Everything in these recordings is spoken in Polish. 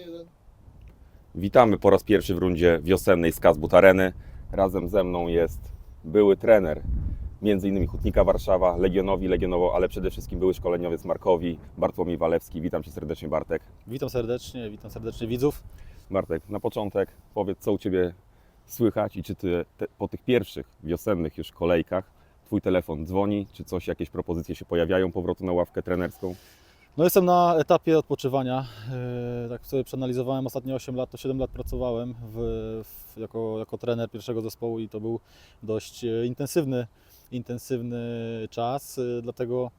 1. Witamy po raz pierwszy w rundzie wiosennej z Kazbut Areny. Razem ze mną jest były trener, między innymi Hutnika Warszawa, Legionowi, Legionowo, ale przede wszystkim były szkoleniowiec Markowi, Bartłomiej Walewski. Witam Cię serdecznie Bartek. Witam serdecznie, witam serdecznie widzów. Bartek, na początek powiedz, co u Ciebie słychać i czy Ty te, po tych pierwszych wiosennych już kolejkach Twój telefon dzwoni, czy coś, jakieś propozycje się pojawiają powrotu na ławkę trenerską? No jestem na etapie odpoczywania. Yy, Tak sobie przeanalizowałem ostatnie 8 lat, to 7 lat pracowałem w, w, jako, jako trener pierwszego zespołu i to był dość e, intensywny, intensywny czas, yy, dlatego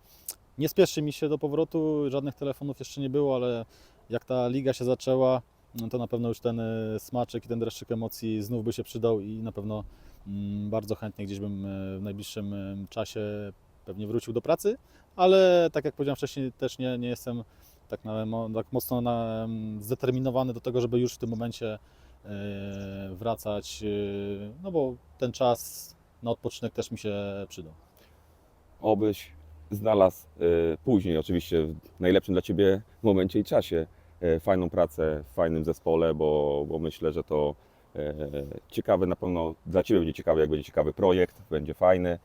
nie spieszy mi się do powrotu, żadnych telefonów jeszcze nie było, ale jak ta liga się zaczęła, no to na pewno już ten e, smaczek i ten dreszczyk emocji znów by się przydał i na pewno mm, bardzo chętnie gdzieś bym e, w najbliższym e, czasie pewnie wrócił do pracy, ale tak jak powiedziałem wcześniej, też nie, nie jestem tak, na, tak mocno na, zdeterminowany do tego, żeby już w tym momencie e, wracać, e, no bo ten czas na odpoczynek też mi się przydał. Obyś znalazł y, później, oczywiście w najlepszym dla Ciebie momencie i czasie, fajną pracę w fajnym zespole, bo, bo myślę, że to y, ciekawe na pewno dla Ciebie będzie ciekawy, jak będzie ciekawy projekt, będzie fajny.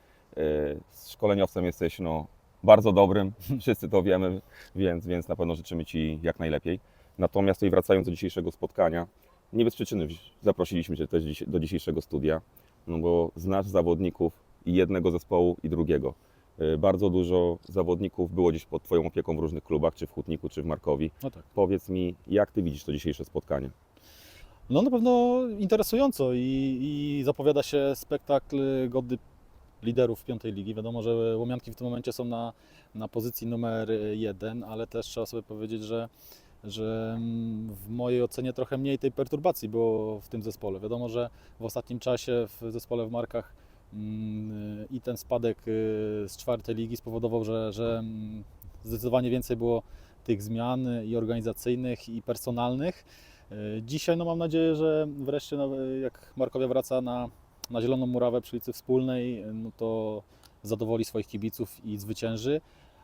Szkoleniowcem jesteś no, bardzo dobrym, wszyscy to wiemy, więc, więc na pewno życzymy Ci jak najlepiej. Natomiast tutaj wracając do dzisiejszego spotkania, nie bez przyczyny zaprosiliśmy Cię też do dzisiejszego studia, no bo znasz zawodników i jednego zespołu i drugiego. Y, Bardzo dużo zawodników było gdzieś pod Twoją opieką w różnych klubach, czy w Hutniku, czy w Markowi. No tak. Powiedz mi, jak Ty widzisz to dzisiejsze spotkanie? No na pewno interesująco i, i zapowiada się spektakl godny liderów piątej ligi. Wiadomo, że Łomianki w tym momencie są na, na pozycji numer jeden, ale też trzeba sobie powiedzieć, że, że mm, w mojej ocenie trochę mniej tej perturbacji było w tym zespole. Wiadomo, że w ostatnim czasie w zespole w Markach mm, i ten spadek y, z czwartej ligi spowodował, że, że mm, zdecydowanie więcej było tych zmian i organizacyjnych, i personalnych. Y, Dzisiaj no mam nadzieję, że wreszcie no, jak Markowia wraca na, na Zieloną Murawę przy ulicy Wspólnej, no to zadowoli swoich kibiców i zwycięży,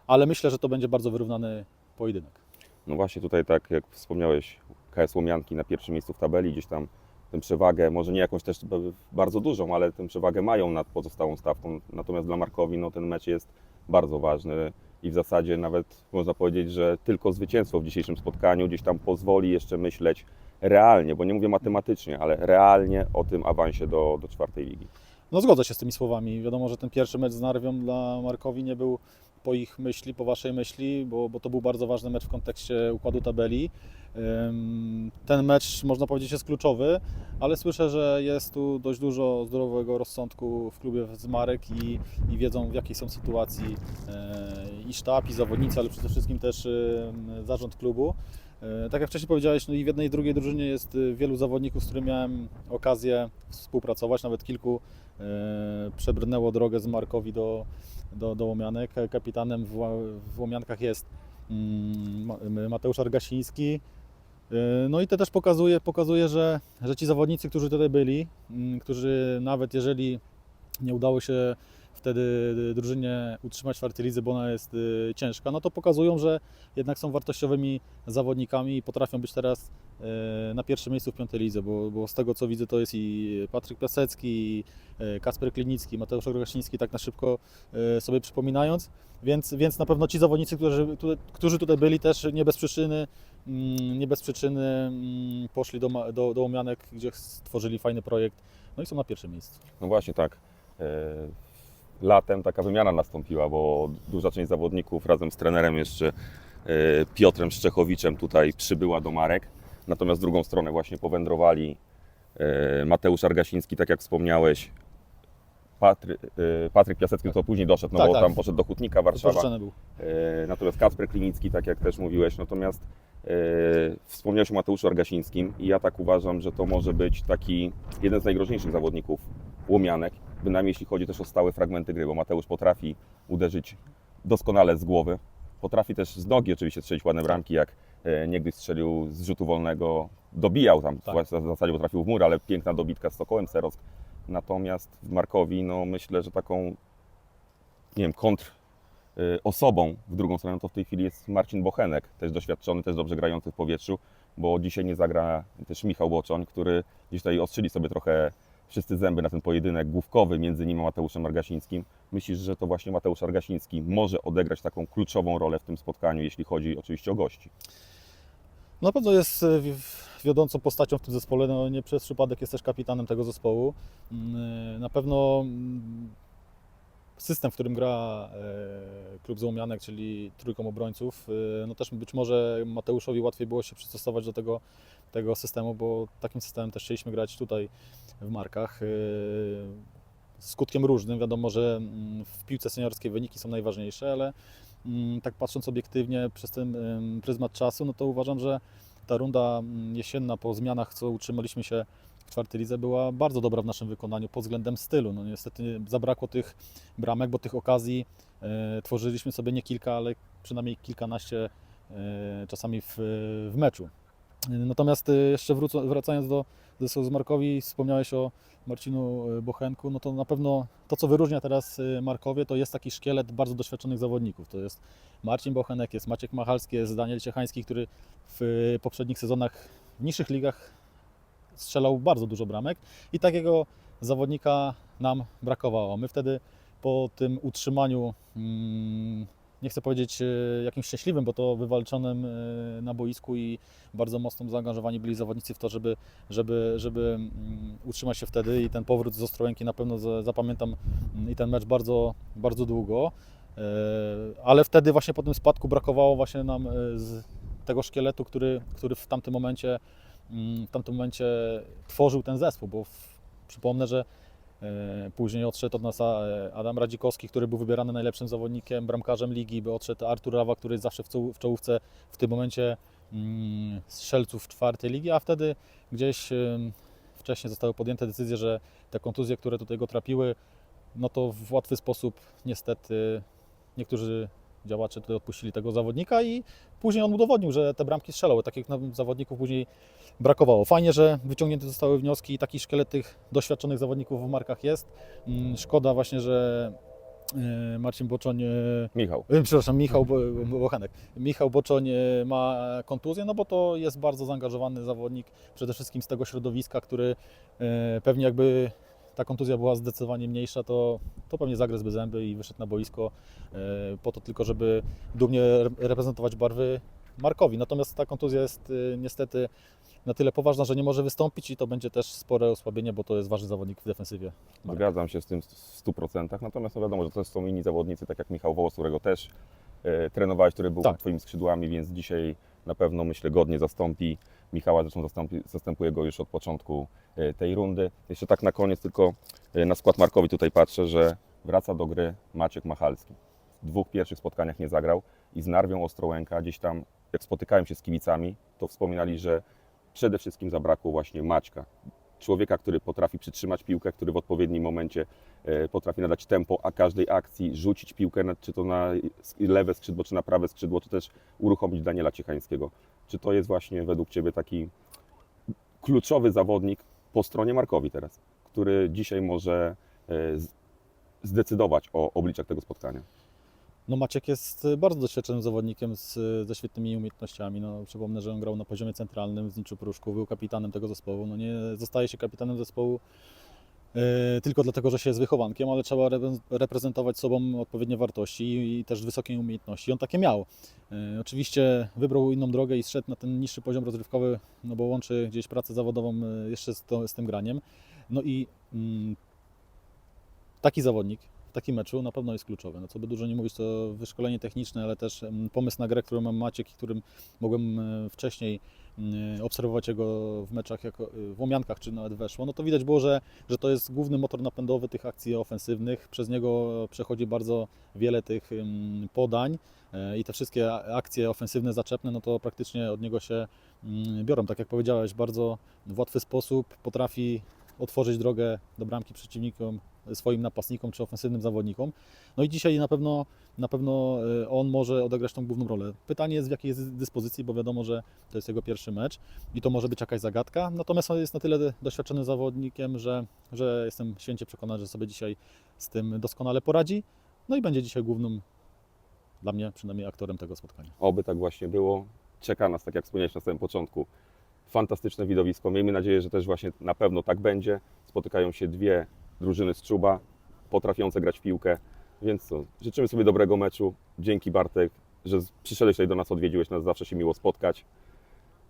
ale myślę, że to będzie bardzo wyrównany pojedynek. No właśnie tutaj tak jak wspomniałeś, KS Łomianki na pierwszym miejscu w tabeli, gdzieś tam tę przewagę, może nie jakąś też bardzo dużą, ale tę przewagę mają nad pozostałą stawką. Natomiast dla Markowi no, ten mecz jest bardzo ważny i w zasadzie nawet można powiedzieć, że tylko zwycięstwo w dzisiejszym spotkaniu gdzieś tam pozwoli jeszcze myśleć realnie, bo nie mówię matematycznie, ale realnie o tym awansie do, do czwartej ligi. No zgodzę się z tymi słowami. Wiadomo, że ten pierwszy mecz z Narwią dla Markowi nie był po ich myśli, po Waszej myśli, bo, bo to był bardzo ważny mecz w kontekście układu tabeli. Ten mecz, można powiedzieć, jest kluczowy, ale słyszę, że jest tu dość dużo zdrowego rozsądku w klubie z Marek i, i wiedzą w jakiej są sytuacji e, i sztab, i zawodnicy, ale przede wszystkim też zarząd klubu. E, Tak jak wcześniej powiedziałeś, no i w jednej i drugiej drużynie jest e, wielu zawodników, z którymi miałem okazję współpracować, nawet kilku e, przebrnęło drogę z Markowi do, do, do Łomianek. Kapitanem w, w Łomiankach jest mm, Ma- Mateusz Argasiński. No i to też pokazuje, pokazuje że, że ci zawodnicy, którzy tutaj byli, mm, którzy nawet jeżeli nie udało się wtedy drużynie utrzymać w lidze, bo ona jest y, ciężka, no to pokazują, że jednak są wartościowymi zawodnikami i potrafią być teraz y, na pierwszym miejscu w piątej lidze, bo, bo z tego co widzę to jest i Patryk Piasecki, i y, Kasper Klinicki, Mateusz Grosiński, tak na szybko y, sobie przypominając, więc, więc na pewno ci zawodnicy, którzy, którzy tutaj byli też nie bez przyczyny, mm, nie bez przyczyny mm, poszli do, do, do Łomianek, gdzie stworzyli fajny projekt, no i są na pierwszym miejscu. No właśnie tak. Latem taka wymiana nastąpiła, bo duża część zawodników razem z trenerem jeszcze e, Piotrem Szczechowiczem tutaj przybyła do Marek. Natomiast w drugą stronę właśnie powędrowali e, Mateusz Argasiński, tak jak wspomniałeś, Patry, e, Patryk Piasecki, to później doszedł, no Tak, bo tak. tam poszedł do Hutnika Warszawa. Był. Natomiast Kacper Klinicki, tak jak też mówiłeś, natomiast e, wspomniałeś o Mateuszu Argasińskim i ja tak uważam, że to może być taki jeden z najgroźniejszych zawodników Łomianek, bynajmniej jeśli chodzi też o stałe fragmenty gry, bo Mateusz potrafi uderzyć doskonale z głowy, potrafi też z nogi oczywiście strzelić ładne bramki, jak e, niegdyś strzelił z rzutu wolnego, dobijał tam, Tak. w zasadzie potrafił w mur, ale piękna dobitka z Sokołem Serosk. Natomiast w Markowi, no myślę, że taką, nie wiem, kontr y, osobą w drugą stronę to w tej chwili jest Marcin Bochenek, też doświadczony, też dobrze grający w powietrzu bo dzisiaj nie zagra też Michał Łoczon, który gdzieś tutaj ostrzyli sobie trochę wszyscy zęby na ten pojedynek główkowy między nim a Mateuszem Argasińskim. Myślisz, że to właśnie Mateusz Argasiński może odegrać taką kluczową rolę w tym spotkaniu, jeśli chodzi oczywiście o gości? Na pewno jest e, wi- wiodącą postacią w tym zespole, no nie przez przypadek jest też kapitanem tego zespołu. Mm, Na pewno mm, system, w którym gra e, klub Załomianek, czyli trójką obrońców, e, no też być może Mateuszowi łatwiej było się przystosować do tego, tego systemu, bo takim systemem też chcieliśmy grać tutaj w Markach. e, Skutkiem różnym, wiadomo, że mm, w piłce seniorskiej wyniki są najważniejsze, ale mm, tak patrząc obiektywnie przez ten pryzmat czasu, no to uważam, że ta runda mm, jesienna po zmianach, co utrzymaliśmy się w czwartej lidze, była bardzo dobra w naszym wykonaniu pod względem stylu. No niestety zabrakło tych bramek, bo tych okazji e, tworzyliśmy sobie nie kilka, ale przynajmniej kilkanaście e, czasami w, w meczu. Natomiast e, jeszcze wracając do zespołu z Markowi, wspomniałeś o Marcinu e, Bochenku, no to na pewno to, co wyróżnia teraz e, Markowie, to jest taki szkielet bardzo doświadczonych zawodników. To jest Marcin Bochenek, jest Maciek Machalski, jest Daniel Ciechański, który w poprzednich sezonach w niższych ligach strzelał bardzo dużo bramek i takiego zawodnika nam brakowało. My wtedy po tym utrzymaniu, mm, nie chcę powiedzieć e, jakimś szczęśliwym, bo to wywalczonym e, na boisku i bardzo mocno zaangażowani byli zawodnicy w to, żeby, żeby, żeby mm, utrzymać się wtedy i ten powrót z Ostrołęki na pewno za- zapamiętam mm, i ten mecz bardzo, bardzo długo. E, Ale wtedy właśnie po tym spadku brakowało właśnie nam tego szkieletu, który, który w tamtym momencie mm, w tamtym momencie tworzył ten zespół, bo w, przypomnę, że później odszedł od nas e, Adam Radzikowski, który był wybierany najlepszym zawodnikiem, bramkarzem ligi, by odszedł Artur Rawa, który jest zawsze w, czoł- w czołówce w tym momencie mm, strzelców czwartej ligi, a wtedy gdzieś wcześniej zostały podjęte decyzje, że te kontuzje, które tutaj go trapiły, no to w łatwy sposób niestety niektórzy działacze tutaj odpuścili tego zawodnika i później on udowodnił, że te bramki strzelał. Takich zawodników później brakowało. Fajnie, że wyciągnięte zostały wnioski i taki szkielet tych doświadczonych zawodników w markach jest. Mm, Szkoda właśnie, że e, Marcin Boczoń, e, Michał. e, przepraszam, Michał Bo- Bo- Bochenek, Michał Boczoń ma kontuzję, no bo to jest bardzo zaangażowany zawodnik, przede wszystkim z tego środowiska, który pewnie jakby ta kontuzja była zdecydowanie mniejsza, to, to pewnie zagryzłby zęby i wyszedł na boisko e, po to tylko, żeby dumnie re- reprezentować barwy Markowi. Natomiast ta kontuzja jest e, niestety na tyle poważna, że nie może wystąpić i to będzie też spore osłabienie, bo to jest ważny zawodnik w defensywie. Zgadzam się z tym w 100%. Natomiast no wiadomo, że to są inni zawodnicy, tak jak Michał Wołos, którego też e, trenowałeś, który był Tak. Twoimi skrzydłami, więc dzisiaj na pewno myślę godnie zastąpi Michała, zresztą zastąpi, zastępuje go już od początku e, tej rundy. Jeszcze tak na koniec tylko e, na skład Markowi tutaj patrzę, że wraca do gry Maciek Machalski. W dwóch pierwszych spotkaniach nie zagrał i z Narwią Ostrołęka gdzieś tam, jak spotykałem się z kibicami, to wspominali, że przede wszystkim zabrakło właśnie Maćka. Człowieka, który potrafi przytrzymać piłkę, który w odpowiednim momencie e, potrafi nadać tempo a każdej akcji, rzucić piłkę, czy to na lewe skrzydło, czy na prawe skrzydło, czy też uruchomić Daniela Ciechańskiego. Czy to jest właśnie według Ciebie taki kluczowy zawodnik po stronie Markowi teraz, który dzisiaj może e, zdecydować o obliczach tego spotkania? No Maciek jest bardzo doświadczonym zawodnikiem z, ze świetnymi umiejętnościami. No, przypomnę, że on grał na poziomie centralnym w Zniczu Pruszku, był kapitanem tego zespołu. No, nie zostaje się kapitanem zespołu e, tylko dlatego, że się jest wychowankiem, ale trzeba repre- reprezentować sobą odpowiednie wartości i, też wysokie umiejętności. On takie miał. E, oczywiście wybrał inną drogę i zszedł na ten niższy poziom rozrywkowy, no bo łączy gdzieś pracę zawodową e, jeszcze z, to, z tym graniem. No i mm, taki zawodnik w takim meczu na pewno jest kluczowy. No co by dużo nie mówić, to wyszkolenie techniczne, ale też mm, pomysł na grę, który mam Maciek i którym mogłem e, wcześniej obserwować jego w meczach, e, w Łomiankach czy nawet weszło, no to widać było, że, że to jest główny motor napędowy tych akcji ofensywnych. Przez niego przechodzi bardzo wiele tych podań e, i te wszystkie akcje ofensywne, zaczepne, no to praktycznie od niego się mm, biorą. Tak jak powiedziałeś, bardzo w łatwy sposób potrafi otworzyć drogę do bramki przeciwnikom, swoim napastnikom czy ofensywnym zawodnikom. No i dzisiaj na pewno, na pewno e, on może odegrać tą główną rolę. Pytanie jest w jakiej jest dyspozycji, bo wiadomo, że to jest jego pierwszy mecz i to może być jakaś zagadka. Natomiast on jest na tyle doświadczonym zawodnikiem, że, że jestem święcie przekonany, że sobie dzisiaj z tym doskonale poradzi. No i będzie dzisiaj głównym, dla mnie przynajmniej, aktorem tego spotkania. Oby tak właśnie było. czeka nas, tak jak wspomniałeś na samym początku, fantastyczne widowisko. Miejmy nadzieję, że też właśnie na pewno tak będzie. Spotykają się dwie drużyny z Czuba, potrafiące grać w piłkę, więc co, życzymy sobie dobrego meczu. Dzięki Bartek, że przyszedłeś tutaj do nas, odwiedziłeś nas, zawsze się miło spotkać.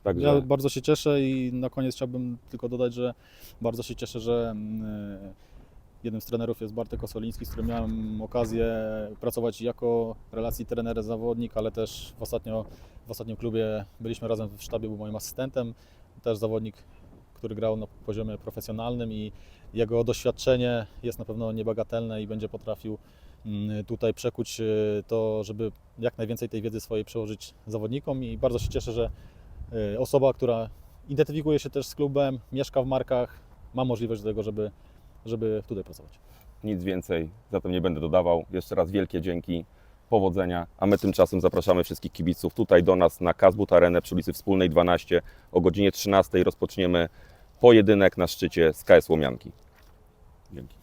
Także Ja bardzo się cieszę i na koniec chciałbym tylko dodać, że bardzo się cieszę, że mm, jednym z trenerów jest Bartek Osoliński, z którym miałem okazję pracować jako relacji trener-zawodnik, ale też w, ostatnio, w ostatnim klubie byliśmy razem w sztabie, był moim asystentem, też zawodnik, który grał na poziomie profesjonalnym i jego doświadczenie jest na pewno niebagatelne i będzie potrafił mm, tutaj przekuć y, to, żeby jak najwięcej tej wiedzy swojej przełożyć zawodnikom i bardzo się cieszę, że y, osoba, która identyfikuje się też z klubem, mieszka w Markach, ma możliwość do tego, żeby, żeby tutaj pracować. nic więcej, zatem nie będę dodawał. Jeszcze raz wielkie dzięki, powodzenia, a my tymczasem zapraszamy wszystkich kibiców tutaj do nas na Kazbut Arenę przy ulicy Wspólnej 12. O godzinie 13 rozpoczniemy pojedynek na szczycie z KS Łomianki. Dzięki.